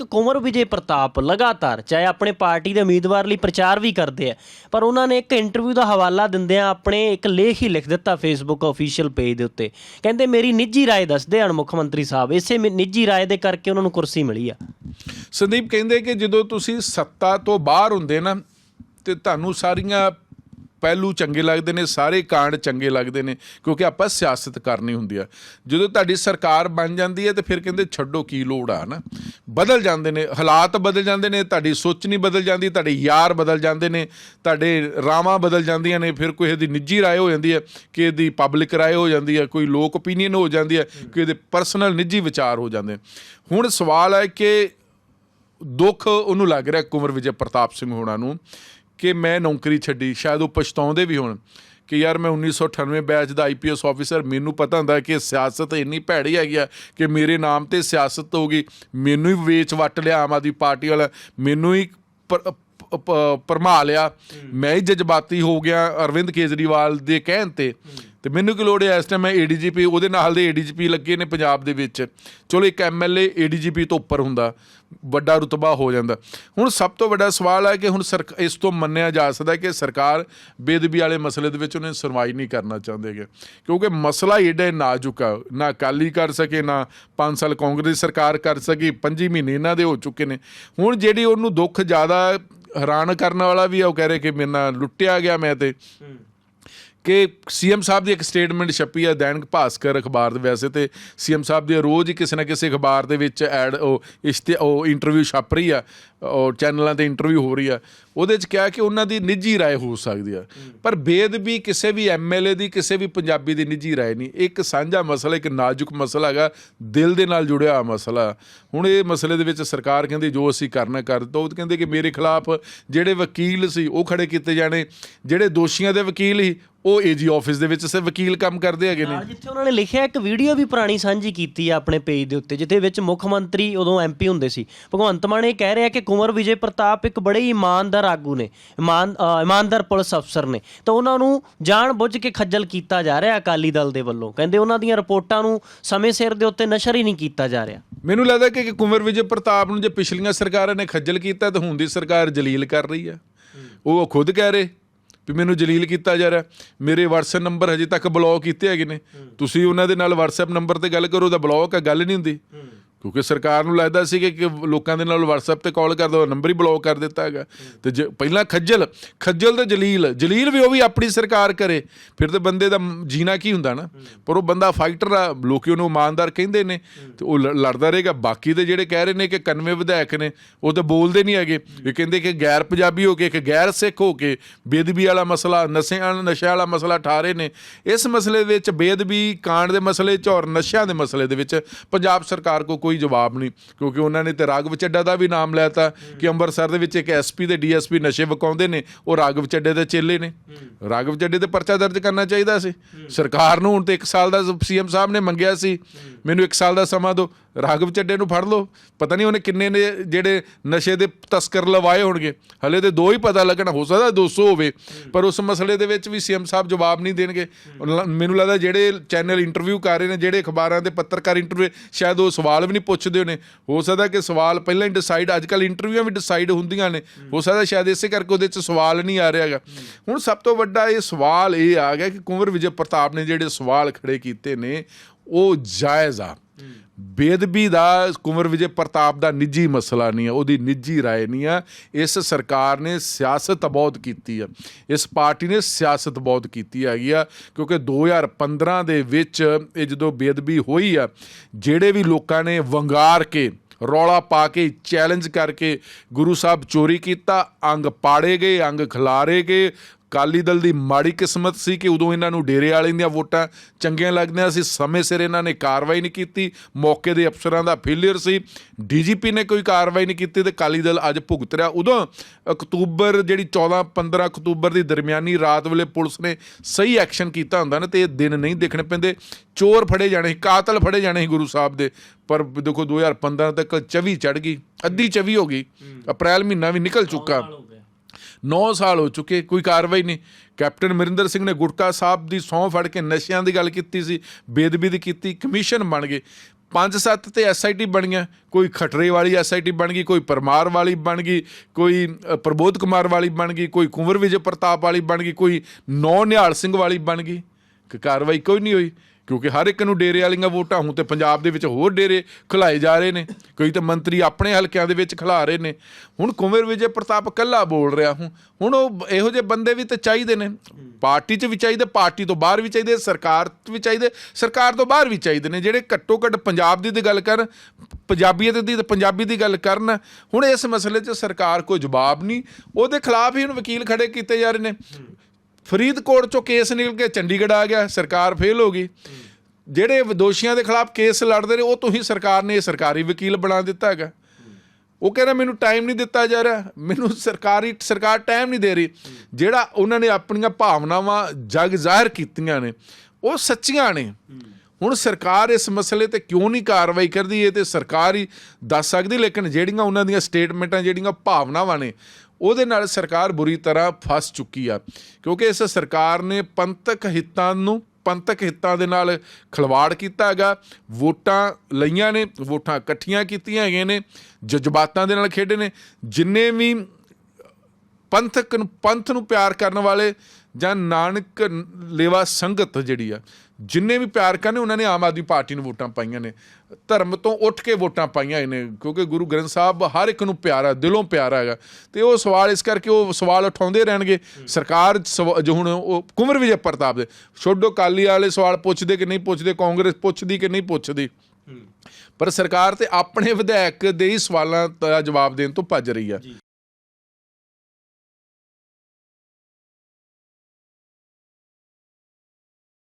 ਇੱਕ ਕੁੰਵਰ ਵਿਜੇ ਪ੍ਰਤਾਪ ਲਗਾਤਾਰ, ਚਾਹੇ ਆਪਣੇ ਪਾਰਟੀ ਦੇ ਉਮੀਦਵਾਰ ਲਈ ਪ੍ਰਚਾਰ ਵੀ ਕਰਦੇ ਆ, ਪਰ ਉਹਨਾਂ ਨੇ ਇੱਕ ਇੰਟਰਵਿਊ ਦਾ ਹਵਾਲਾ ਦਿੰਦਿਆਂ ਆਪਣੇ ਇੱਕ ਲੇਖ ਹੀ ਲਿਖ ਦਿੱਤਾ ਫੇਸਬੁੱਕ ਅਫੀਸ਼ੀਅਲ ਪੇਜ ਦੇ ਉੱਤੇ। ਕਹਿੰਦੇ, ਮੇਰੀ ਨਿੱਜੀ ਰਾਏ ਦੱਸਦੇ ਹਨ ਮੁੱਖ ਮੰਤਰੀ ਸਾਹਿਬ, ਇਸੇ ਮੇ- ਨਿੱਜੀ ਰਾਏ ਦੇ ਕਰਕੇ ਉਹਨਾਂ ਨੂੰ ਕੁਰਸੀ ਮਿਲੀ ਆ। ਸੰਦੀਪ ਕਹਿੰਦੇ ਕਿ ਜਦੋਂ ਤੁਸੀਂ ਸੱਤਾ ਤੋਂ ਬਾਹਰ ਹੁੰਦੇ ਨਾ, ਤੇ ਤੁਹਾਨੂੰ ਸਾਰੀਆਂ ਪਹਿਲੂ ਚੰਗੇ ਲੱਗਦੇ ਨੇ, ਸਾਰੇ ਕਾਂਡ ਚੰਗੇ ਲੱਗਦੇ ਨੇ, ਕਿਉਂਕਿ ਆਪਾਂ ਸਿਆਸਤ ਕਰਨੀ ਹੁੰਦੀ ਆ। ਜਦੋਂ ਤੁਹਾਡੀ ਸਰਕਾਰ ਬਣ ਜਾਂਦੀ ਹੈ ਤੇ ਫਿਰ ਕਹਿੰਦੇ ਛੱਡੋ ਕੀ ਲੋੜ ਆ ਨਾ ਬਦਲ ਜਾਂਦੇ ਨੇ, ਹਾਲਾਤ ਬਦਲ ਜਾਂਦੇ ਨੇ, ਤੁਹਾਡੀ ਸੋਚ ਨਹੀਂ ਬਦਲ ਜਾਂਦੀ, ਤੁਹਾਡੇ ਯਾਰ ਬਦਲ ਜਾਂਦੇ ਨੇ, ਤੁਹਾਡੇ ਰਾਵਾਂ ਬਦਲ ਜਾਂਦੀਆਂ ਨੇ, ਫਿਰ ਕੋਈ ਇਹਦੀ ਨਿੱਜੀ ਰਾਏ ਹੋ ਜਾਂਦੀ ਹੈ, ਕਿ ਇਹਦੀ ਪਬਲਿਕ ਰਾਏ ਹੋ ਜਾਂਦੀ ਹੈ, ਕੋਈ ਲੋਕ ਓਪੀਨੀਅਨ ਹੋ ਜਾਂਦੀ ਹੈ, ਕਿ ਇਹਦੇ ਪਰਸਨਲ ਨਿੱਜੀ ਵਿਚਾਰ ਹੋ ਜਾਂਦੇ ਹੁਣ ਸਵਾਲ ਹੈ ਕਿ ਦੁੱਖ ਉਹਨੂੰ ਲੱਗ ਰਿਹਾ ਕੁੰਵਰ ਵਿਜੇ ਪ੍ਰਤਾਪ ਸਿੰਘ ਹੋਣਾ ਨੂੰ ਕਿ ਮੈਂ ਨੌਕਰੀ ਛੱਡੀ। ਸ਼ਾਇਦ ਉਹ ਪਛਤਾਉਂਦੇ ਵੀ ਹੋਣ ਕਿ ਯਾਰ ਮੈਂ 1998 ਬੈਚ ਦਾ ਆਈਪੀਐਸ ਆਫੀਸਰ ਮੈਨੂੰ ਪਤਾ ਹੁੰਦਾ ਕਿ ਸਿਆਸਤ ਇੰਨੀ ਭੈੜੀ ਹੈਗੀ ਆ ਕਿ ਮੇਰੇ ਨਾਮ ਤੇ ਸਿਆਸਤ ਹੋ ਗਈ ਮੈਨੂੰ ਹੀ ਵੇਚ ਵੱਟ ਲਿਆ ਆਮ ਆਦਮੀ ਪਾਰਟੀ ਵਾਲਾ ਮੈਨੂੰ ਹੀ ਪਰ- ਪ- ਪ- ਭਰਮਾ ਲਿਆ। ਮੈਂ ਹੀ ਜਜ਼ਬਾਤੀ ਹੋ ਗਿਆ ਅਰਵਿੰਦ ਕੇਜਰੀਵਾਲ ਦੇ ਕਹਿਣ ਤੇ। ਤੇ ਮੈਨੂੰ ਕੀ ਲੋੜ ਹੈ ਇਸ ਟਾਈਮ ਮੈਂ ਏਡੀਜੀਪੀ ਉਹਦੇ ਨਾਲ ਦੇ ਏਡੀਜੀਪੀ ਲੱਗੇ ਨੇ ਪੰਜਾਬ ਦੇ ਵਿੱਚ। ਚਲੋ ਇੱਕ ਐਮਐਲਏ ਏਡੀਜੀਪੀ ਤੋਂ ਉੱਪਰ ਹੁੰਦਾ। ਵੱਡਾ ਰੁਤਬਾ ਹੋ ਜਾਂਦਾ। ਹੁਣ ਸਭ ਤੋਂ ਵੱਡਾ ਸਵਾਲ ਹੈ ਕਿ ਹੁਣ ਸਰਕ, ਇਸ ਤੋਂ ਮੰਨਿਆ ਜਾ ਸਕਦਾ ਕਿ ਸਰਕਾਰ ਬੇਦਬੀ ਵਾਲੇ ਮਸਲੇ ਦੇ ਵਿੱਚ ਉਹਨੇ ਸੁਣਵਾਈ ਨਹੀਂ ਕਰਨਾ ਚਾਹੁੰਦੇਗੇ ਕਿਉਂਕਿ ਮਸਲਾ ਏਡਾ ਨਾਜ਼ੁਕ ਆ। ਨਾ ਅਕਾਲੀ ਕਰ ਸਕੇ, ਨਾ 5 ਸਾਲ ਕਾਂਗਰਸ ਦੀ ਸਰਕਾਰ ਕਰ ਸਕੀ 5 ਮਹੀਨੇ ਇਹਨਾਂ ਦੇ ਹੋ ਚੁੱਕੇ ਨੇ। ਹੁਣ ਜਿਹੜੀ ਉਹਨੂੰ ਦੁੱਖ ਜ਼ਿਆਦਾ ਹੈਰਾਨ ਕਰਨ ਵਾਲਾ ਵੀ ਆ, ਉਹ ਕਹਿ ਰਹੇ ਕਿ ਮੇਰੇ ਨਾਲ ਲੁੱਟਿਆ ਗਿਆ ਮੈਂ ਤੇ। ਕਿ ਸੀਐਮ ਸਾਹਿਬ ਦੀ ਇੱਕ ਸਟੇਟਮੈਂਟ ਛਪੀ ਹੈ ਦੈਨਿਕ ਭਾਸਕਰ ਅਖਬਾਰ ਦੇ ਵੈਸੇ ਤੇ ਸੀਐਮ ਸਾਹਿਬ ਦੀ ਰੋਜ਼ ਹੀ ਕਿਸੇ ਨਾ ਕਿਸੇ ਅਖਬਾਰ ਦੇ ਵਿੱਚ ਐਡ ਉਹ ਇਸ਼ਤੇ ਉਹ ਇੰਟਰਵਿਊ ਛਪ ਰਹੀ ਆ ਉਹ ਚੈਨਲਾਂ ਤੇ ਇੰਟਰਵਿਊ ਹੋ ਰਹੀ ਆ ਉਹਦੇ 'ਚ ਕਿਹਾ ਕਿ ਉਹਨਾਂ ਦੀ ਨਿੱਜੀ رائے ਹੋ ਸਕਦੀ ਆ ਪਰ ਬੇਦਬੀ ਕਿਸੇ ਵੀ ਐਮਐਲਏ ਦੀ ਕਿਸੇ ਵੀ ਪੰਜਾਬੀ ਦੀ ਨਿੱਜੀ رائے ਨਹੀਂ ਇੱਕ ਸਾਂਝਾ ਮਸਲਾ ਇੱਕ ਨਾਜ਼ੁਕ ਮਸਲਾ ਹੈਗਾ ਦਿਲ ਦੇ ਨਾਲ ਜੁੜਿਆ ਹੋਇਆ ਮਸਲਾ ਹੁਣ ਇਹ ਮਸਲੇ ਦੇ ਵਿੱਚ ਸਰਕਾਰ ਕਹਿੰਦੀ ਜੋ ਅਸੀਂ ਕਰਨਾ ਕਰ ਦੋ ਉਹ ਕਹਿੰਦੇ ਕਿ ਮੇਰੇ ਖਿਲਾਫ ਜਿਹੜੇ ਵਕੀਲ ਸੀ ਉਹ ਖੜੇ ਕੀਤੇ ਜਾਣੇ ਜਿਹੜੇ ਦੋਸ਼ੀਆਂ ਦੇ ਵਕੀਲ ਸੀ ਉਹ ਏਜੀ ਆਫਿਸ ਦੇ ਵਿੱਚ ਸਿਰ ਵਕੀਲ ਕੰਮ ਕਰਦੇ ਹੈਗੇ ਨੇ। ਨਾਲ ਜਿੱਥੇ ਉਹਨਾਂ ਨੇ ਲਿਖਿਆ ਇੱਕ ਵੀਡੀਓ ਵੀ ਪੁਰਾਣੀ ਸਾਂਝੀ ਕੀਤੀ ਆ ਆਪਣੇ ਪੇਜ ਦੇ ਉੱਤੇ ਜਿੱਥੇ ਵਿੱਚ ਮੁੱਖ ਮੰਤਰੀ ਉਦੋਂ ਐਮਪੀ ਹੁੰਦੇ ਸੀ। ਭਗਵੰਤ ਮਾਨ ਇਹ ਕਹਿ ਰਿਹਾ ਕਿ ਕੁੰਵਰ ਵਿਜੇ ਪ੍ਰਤਾਪ ਇੱਕ ਬੜੇ ਹੀ ਇਮਾਨਦਾਰ ਆਗੂ ਨੇ ਇਮਾਨ ਅ, ਇਮਾਨਦਾਰ ਪੁਲਿਸ ਅਫਸਰ ਨੇ। ਤਾਂ ਉਹਨਾਂ ਨੂੰ ਜਾਣ ਬੁੱਝ ਕੇ ਖੱਜਲ ਕੀਤਾ ਜਾ ਰਿਹਾ ਅਕਾਲੀ ਦਲ ਦੇ ਵੱਲੋਂ। ਕਹਿੰਦੇ ਉਹਨਾਂ ਦੀਆਂ ਰਿਪੋਰਟਾਂ ਨੂੰ ਸਮੇਂ ਸਿਰ ਦੇ ਉੱਤੇ ਨਸ਼ਰ ਹੀ ਨਹੀਂ ਕੀਤਾ ਜਾ ਰਿਹਾ। ਮੈਨੂੰ ਲੱਗਦਾ ਕਿ ਕਿ ਕੁੰਵਰ ਵਿਜੇ ਪ੍ਰਤਾਪ ਨੂੰ ਜੇ ਪਿਛਲੀਆਂ ਸਰਕਾਰਾਂ ਨੇ ਖੱਜਲ ਕੀਤਾ ਤਾਂ ਹੁਣ ਦੀ ਸਰਕਾਰ ਜਲੀਲ ਕਰ ਰਹੀ ਹੈ। ਉਹ ਖੁਦ ਕਹਿ ਰਹੇ ਵੀ ਮੈਨੂੰ ਜਲੀਲ ਕੀਤਾ ਜਾ ਰਿਹਾ। ਮੇਰੇ WhatsApp ਨੰਬਰ ਹਜੇ ਤੱਕ ਬਲੌਕ ਕੀਤੇ ਹੈਗੇ ਨੇ। ਤੁਸੀਂ ਉਹਨਾਂ ਦੇ ਨਾਲ WhatsApp ਨੰਬਰ ਤੇ ਗੱਲ ਕਰੋ ਤਾਂ ਬਲੌਕ ਆ ਗੱਲ ਨਹੀਂ ਹੁੰਦੀ। ਕਿਉਂਕਿ ਸਰਕਾਰ ਨੂੰ ਲੱਗਦਾ ਸੀ ਕਿ ਲੋਕਾਂ ਦੇ ਨਾਲ WhatsApp ਤੇ ਕਾਲ ਕਰਦਾ ਉਹ ਨੰਬਰ ਹੀ ਬਲੌਕ ਕਰ ਦਿੱਤਾ ਹੈਗਾ। ਤੇ ਜੇ, ਪਹਿਲਾਂ ਖੱਜਲ ਖੱਜਲ ਤੇ ਜਲੀਲ ਜਲੀਲ ਵੀ ਉਹ ਵੀ ਆਪਣੀ ਸਰਕਾਰ ਕਰੇ। ਫਿਰ ਤੇ ਬੰਦੇ ਦਾ ਜੀਣਾ ਕੀ ਹੁੰਦਾ ਨਾ? ਪਰ ਉਹ ਬੰਦਾ ਫਾਈਟਰ ਆ, ਲੋਕੀ ਉਹਨੂੰ ਇਮਾਨਦਾਰ ਕਹਿੰਦੇ ਨੇ। ਤੇ ਉਹ ਲ- ਲੜਦਾ ਰਹੇਗਾ। ਬਾਕੀ ਦੇ ਜਿਹੜੇ ਕਹਿ ਰਹੇ ਨੇ ਕਿ 91 ਵਿਧਾਇਕ ਨੇ, ਉਹ ਤਾਂ ਬੋਲਦੇ ਨਹੀਂ ਹੈਗੇ। ਇਹ ਕਹਿੰਦੇ ਕਿ ਗੈਰ ਪੰਜਾਬੀ ਹੋ ਕੇ, ਇੱਕ ਗੈਰ ਸਿੱਖ ਹੋ ਕੇ ਬੇਦਬੀ ਵਾਲਾ ਮਸਲਾ, ਨਸ਼ਿਆਂ ਨਸ਼ਿਆਂ ਵਾਲਾ ਮਸਲਾ ਠਾ ਰਹੇ ਨੇ। ਇਸ ਮਸਲੇ ਦੇ ਵਿੱਚ ਬੇਦਬੀ ਕਾਂਡ ਦੇ ਮਸਲੇ 'ਚ ਔਰ ਨਸ਼ਿਆਂ ਦੇ ਮਸਲੇ ਦੇ ਵਿੱਚ ਪੰਜਾਬ ਸਰਕਾਰ ਕੋ ਕੋਈ ਜਵਾਬ ਨਹੀਂ ਕਿਉਂਕਿ ਉਹਨਾਂ ਨੇ ਤੇ ਰਾਗਵ ਚੱਡਾ ਦਾ ਵੀ ਨਾਮ ਲੈਤਾ ਕਿ ਅੰਮ੍ਰਿਤਸਰ ਦੇ ਵਿੱਚ ਇੱਕ ਐਸਪੀ ਤੇ ਡੀਐਸਪੀ ਨਸ਼ੇ ਵਿਕਾਉਂਦੇ ਨੇ ਉਹ ਰਾਗਵ ਚੱਡੇ ਦੇ ਚੇਲੇ ਨੇ। ਰਾਗਵ ਚੱਡੇ ਤੇ ਪਰਚਾ ਦਰਜ ਕਰਨਾ ਚਾਹੀਦਾ ਸੀ। ਸਰਕਾਰ ਨੂੰ ਹੁਣ ਤੇ 1 ਸਾਲ ਦਾ ਸੀਐਮ ਸਾਹਿਬ ਨੇ ਮੰਗਿਆ ਸੀ। ਮੈਨੂੰ 1 ਸਾਲ ਦਾ ਸਮਾਂ ਦਿਓ, ਰਾਘਵ ਚੱਡੇ ਨੂੰ ਫੜ ਲਓ। ਪਤਾ ਨਹੀਂ ਉਹਨੇ ਕਿੰਨੇ ਨੇ ਜਿਹੜੇ ਨਸ਼ੇ ਦੇ ਤਸਕਰ ਲਵਾਏ ਹੋਣਗੇ। ਹਲੇ ਤੇ ਦੋ ਹੀ ਪਤਾ ਲੱਗਣਾ, ਹੋ ਸਕਦਾ 200 ਹੋਵੇ, ਪਰ ਉਸ ਮਸਲੇ ਦੇ ਵਿੱਚ ਵੀ ਸੀਐਮ ਸਾਹਿਬ ਜਵਾਬ ਨਹੀਂ ਦੇਣਗੇ। ਮੈਨੂੰ ਲੱਗਦਾ ਜਿਹੜੇ ਚੈਨਲ ਇੰਟਰਵਿਊ ਕਰ ਰਹੇ ਨੇ, ਜਿਹੜੇ ਅਖਬਾਰਾਂ ਦੇ ਪੱਤਰਕਾਰ ਇੰਟਰਵਿਊ ਸ਼ਾਇਦ ਉਹ ਸਵਾਲ ਵੀ ਨਹੀਂ ਪੁੱਛਦੇ ਹੋਣੇ। ਹੋ ਸਕਦਾ ਕਿ ਸਵਾਲ ਪਹਿਲਾਂ ਹੀ ਡਿਸਾਈਡ ਅੱਜ ਕੱਲ ਇੰਟਰਵਿਊਆਂ ਵੀ ਡਿਸਾਈਡ ਹੁੰਦੀਆਂ ਨੇ। ਹੋ ਸਕਦਾ ਸ਼ਾਇਦ ਇਸੇ ਕਰਕੇ ਉਹਦੇ 'ਚ ਸਵਾਲ ਨਹੀਂ ਆ ਰਿਹਾ ਹੈਗਾ। ਹੁਣ ਸਭ ਤੋਂ ਵੱਡਾ ਇਹ ਸਵਾਲ ਇਹ ਆ ਗਿਆ ਕਿ ਕੁੰਵਰ ਵਿਜੇ ਪ੍ਰਤਾਪ ਨੇ ਜਿਹੜੇ ਸਵਾਲ ਖੜੇ ਕੀਤੇ ਨੇ ਉਹ ਜਾਇਜ਼ ਆ ਬੇਦਬੀ ਦਾ ਕੁੰਵਰ ਵਿਜੇ ਪ੍ਰਤਾਪ ਦਾ ਨਿੱਜੀ ਮਸਲਾ ਨਹੀਂ ਹੈ ਉਹਦੀ ਨਿੱਜੀ رائے ਨਹੀਂ ਹੈ ਇਸ ਸਰਕਾਰ ਨੇ ਸਿਆਸਤ ਬਹੁਤ ਕੀਤੀ ਹੈ ਇਸ ਪਾਰਟੀ ਨੇ ਸਿਆਸਤ ਬਹੁਤ ਕੀਤੀ ਹੈਗੀ ਆ ਕਿਉਂਕਿ 2015 ਦੇ ਵਿੱਚ ਇਹ ਜਦੋਂ ਬੇਦਬੀ ਹੋਈ ਆ ਜਿਹੜੇ ਵੀ ਲੋਕਾਂ ਨੇ ਵੰਗਾਰ ਕੇ ਰੌਲਾ ਪਾ ਕੇ ਚੈਲੰਜ ਕਰਕੇ ਗੁਰੂ ਸਾਹਿਬ ਚੋਰੀ ਕੀਤਾ ਅੰਗ ਪਾੜੇ ਗਏ ਅੰਗ ਖਿਲਾਰੇ ਗਏ ਅਕਾਲੀ ਦਲ ਦੀ ਮਾੜੀ ਕਿਸਮਤ ਸੀ ਕਿ ਉਦੋਂ ਇਹਨਾਂ ਨੂੰ ਡੇਰੇ ਵਾਲਿਆਂ ਦੀਆਂ ਵੋਟਾਂ ਚੰਗੀਆਂ ਲੱਗਦੀਆਂ ਸੀ। ਸਮੇਂ ਸਿਰ ਇਹਨਾਂ ਨੇ ਕਾਰਵਾਈ ਨਹੀਂ ਕੀਤੀ। ਮੌਕੇ ਦੇ ਅਫਸਰਾਂ ਦਾ ਫੇਲਿਅਰ ਸੀ। ਡੀਜੀਪੀ ਨੇ ਕੋਈ ਕਾਰਵਾਈ ਨਹੀਂ ਕੀਤੀ ਤੇ ਅਕਾਲੀ ਦਲ ਅੱਜ ਭੁਗਤ ਰਿਹਾ। ਉਦੋਂ ਅਕਤੂਬਰ ਜਿਹੜੀ 14 15 ਅਕਤੂਬਰ ਦੀ ਦਰਮਿਆਨੀ ਰਾਤ ਵੇਲੇ ਪੁਲਿਸ ਨੇ ਸਹੀ ਐਕਸ਼ਨ ਕੀਤਾ ਹੁੰਦਾ ਨਾ ਤੇ ਇਹ ਦਿਨ ਨਹੀਂ ਦੇਖਣੇ ਪੈਂਦੇ। ਚੋਰ ਫੜੇ ਜਾਣੇ ਸੀ, ਕਾਤਲ ਫੜੇ ਜਾਣੇ ਸੀ ਗੁਰੂ ਸਾਹਿਬ ਦੇ। ਪਰ ਦੇਖੋ 2015 ਤੱਕ ਚਵੀ ਚੜ ਗਈ। ਅੱਧੀ ਚਵੀ ਹੋ ਗਈ। ਅਪ੍ਰੈਲ ਮਹੀਨਾ ਵੀ ਨਿਕਲ ਚੁੱਕਾ। 9 ਸਾਲ ਹੋ ਚੁੱਕੇ, ਕੋਈ ਕਾਰਵਾਈ ਨਹੀਂ। ਕੈਪਟਨ ਅਮਰਿੰਦਰ ਸਿੰਘ ਨੇ ਗੁਟਕਾ ਸਾਹਿਬ ਦੀ ਸਹੁੰ ਫੜ ਕੇ ਨਸ਼ਿਆਂ ਦੀ ਗੱਲ ਕੀਤੀ ਸੀ, ਬੇਦਬੀ ਦੀ ਕੀਤੀ, ਕਮਿਸ਼ਨ ਬਣ ਗਏ। ਪੰਜ ਸੱਤ ਤੇ ਐਸਆਈਟੀ ਬਣੀਆਂ, ਕੋਈ ਖਟਰੇ ਵਾਲੀ ਐਸਆਈਟੀ ਬਣ ਗਈ, ਕੋਈ ਪਰਮਾਰ ਵਾਲੀ ਬਣ ਗਈ, ਕੋਈ ਪ੍ਰਬੋਧ ਕੁਮਾਰ ਵਾਲੀ ਬਣ ਗਈ, ਕੋਈ ਕੁੰਵਰ ਵਿਜੇ ਪ੍ਰਤਾਪ ਵਾਲੀ ਬਣ ਗਈ, ਕੋਈ ਨੌ ਨਿਹਾਲ ਸਿੰਘ ਵਾਲੀ ਬਣ ਗਈ। ਕਿ, ਕਾਰਵਾਈ ਕੋਈ ਨਹੀਂ ਹੋਈ। ਕਿਉਂਕਿ ਹਰ ਇੱਕ ਨੂੰ ਡੇਰੇ ਵਾਲੀਆਂ ਵੋਟਾਂ ਹੁਣ ਤੇ ਪੰਜਾਬ ਦੇ ਵਿੱਚ ਹੋਰ ਡੇਰੇ ਖਿਲਾਏ ਜਾ ਰਹੇ ਨੇ। ਕਈ ਤਾਂ ਮੰਤਰੀ ਆਪਣੇ ਹਲਕਿਆਂ ਦੇ ਵਿੱਚ ਖਿਲਾ ਰਹੇ ਨੇ। ਹੁਣ ਕੁੰਵਰ ਵਿਜੇ ਪ੍ਰਤਾਪ ਕੱਲਾ ਬੋਲ ਰਿਹਾ ਹੁਣ। ਹੁਣ ਉਹ ਇਹੋ ਜਿਹੇ ਬੰਦੇ ਵੀ ਤਾਂ ਚਾਹੀਦੇ ਨੇ। ਪਾਰਟੀ 'ਚ ਵੀ ਚਾਹੀਦੇ, ਪਾਰਟੀ ਤੋਂ ਬਾਹਰ ਵੀ ਚਾਹੀਦੇ, ਸਰਕਾਰ 'ਚ ਵੀ ਚਾਹੀਦੇ, ਸਰਕਾਰ ਤੋਂ ਬਾਹਰ ਵੀ ਚਾਹੀਦੇ ਨੇ। ਜਿਹੜੇ ਘੱਟੋ ਘੱਟ ਪੰਜਾਬ ਦੀ ਤੇ ਗੱਲ ਕਰਨ, ਪੰਜਾਬੀਅਤ ਦੀ ਤੇ ਪੰਜਾਬੀ ਦੀ ਗੱਲ ਕਰਨ, ਹੁਣ ਇਸ ਮਸਲੇ 'ਚ ਸਰਕਾਰ ਕੋਈ ਜਵਾਬ ਨਹੀਂ। ਉਹਦੇ ਖਿਲਾਫ ਹੀ ਹੁਣ ਵਕੀਲ ਖੜੇ ਕੀਤੇ ਜਾ ਰਹੇ ਨੇ। ਫਰੀਦਕੋਟ ਚੋਂ ਕੇਸ ਨਿਕਲ ਕੇ ਚੰਡੀਗੜ੍ਹ ਆ ਗਿਆ, ਸਰਕਾਰ ਫੇਲ ਹੋ ਗਈ। ਜਿਹੜੇ ਦੋਸ਼ੀਆਂ ਦੇ ਖਿਲਾਫ ਕੇਸ ਲੜਦੇ ਨੇ, ਉਹ ਤੁਸੀਂ ਸਰਕਾਰ ਨੇ ਸਰਕਾਰੀ ਵਕੀਲ ਬਣਾ ਦਿੱਤਾ ਹੈਗਾ। ਉਹ ਕਹਿੰਦਾ ਮੈਨੂੰ ਟਾਈਮ ਨਹੀਂ ਦਿੱਤਾ ਜਾ ਰਿਹਾ, ਮੈਨੂੰ ਸਰਕਾਰੀ, ਸਰਕਾਰ ਟਾਈਮ ਨਹੀਂ ਦੇ ਰਹੀ। ਜਿਹੜਾ ਉਹਨਾਂ ਨੇ ਆਪਣੀਆਂ ਭਾਵਨਾਵਾਂ ਜਗ ਜ਼ਾਹਿਰ ਕੀਤੀਆਂ ਨੇ, ਉਹ ਸੱਚੀਆਂ ਨੇ। ਹੁਣ ਸਰਕਾਰ ਇਸ ਮਸਲੇ ਤੇ ਕਿਉਂ ਨਹੀਂ ਕਾਰਵਾਈ ਕਰਦੀ? ਇਹ ਤੇ ਸਰਕਾਰ ਹੀ ਦੱਸ ਸਕਦੀ, ਲੇਕਿਨ ਜਿਹੜੀਆਂ ਉਹਨਾਂ ਦੀਆਂ ਸਟੇਟਮੈਂਟਾਂ ਜਿਹੜੀਆਂ ਭਾਵਨਾਵਾਂ ਨੇ, ਉਹਦੇ ਨਾਲ ਸਰਕਾਰ ਬੁਰੀ ਤਰ੍ਹਾਂ ਫਸ ਚੁੱਕੀ ਆ। ਕਿਉਂਕਿ ਇਸ ਸਰਕਾਰ ਨੇ ਪੰਥਕ ਹਿੱਤਾਂ ਨੂੰ, ਪੰਥਕ ਹਿੱਤਾਂ ਦੇ ਨਾਲ ਖਿਲਵਾੜ ਕੀਤਾ ਹੈਗਾ। ਵੋਟਾਂ ਲਈਆਂ ਨੇ, ਵੋਟਾਂ ਇਕੱਠੀਆਂ ਕੀਤੀਆਂ ਹੈਗੀਆਂ ਨੇ, ਜਜ਼ਬਾਤਾਂ ਦੇ ਨਾਲ ਖੇਡੇ ਨੇ। ਜਿੰਨੇ ਵੀ ਪੰਥਕ ਨੂੰ, ਪੰਥ ਨੂੰ ਪਿਆਰ ਕਰਨ ਵਾਲੇ ਜਾਂ ਨਾਨਕ ਲੇਵਾ ਸੰਗਤ ਜਿਹੜੀ ਆ ਜਿੰਨੇ ਵੀ ਪਿਆਰ ਕਰਨੇ ਉਹਨਾਂ ਨੇ ਆਮ ਆਦਮੀ ਪਾਰਟੀ ਨੂੰ ਵੋਟਾਂ ਪਾਈਆਂ ਨੇ। ਧਰਮ ਤੋਂ ਉੱਠ ਕੇ ਵੋਟਾਂ ਪਾਈਆਂ ਨੇ ਕਿਉਂਕਿ ਗੁਰੂ ਗ੍ਰੰਥ ਸਾਹਿਬ ਹਰ ਇੱਕ ਨੂੰ ਪਿਆਰਾ ਦਿਲੋਂ ਪਿਆਰਾ ਹੈਗਾ। ਤੇ ਉਹ ਸਵਾਲ ਇਸ ਕਰਕੇ ਉਹ ਸਵਾਲ ਉਠਾਉਂਦੇ ਰਹਿਣਗੇ ਸਰਕਾਰ ਜੋ ਹੁਣ ਉਹ ਕੁੰਵਰ ਵਿਜੇ ਪ੍ਰਤਾਪ ਦੇ ਛੋਡੋ ਕਾਲੀ ਵਾਲੇ ਸਵਾਲ ਪੁੱਛਦੇ ਕਿ ਨਹੀਂ ਪੁੱਛਦੇ ਕਾਂਗਰਸ ਪੁੱਛਦੀ ਕਿ ਨਹੀਂ ਪੁੱਛਦੀ। ਪਰ ਸਰਕਾਰ ਤੇ ਆਪਣੇ ਵਿਧਾਇਕ ਦੇ ਹੀ ਸਵਾਲਾਂ ਦਾ ਜਵਾਬ ਦੇਣ ਤੋਂ ਭੱਜ ਰਹੀ ਆ।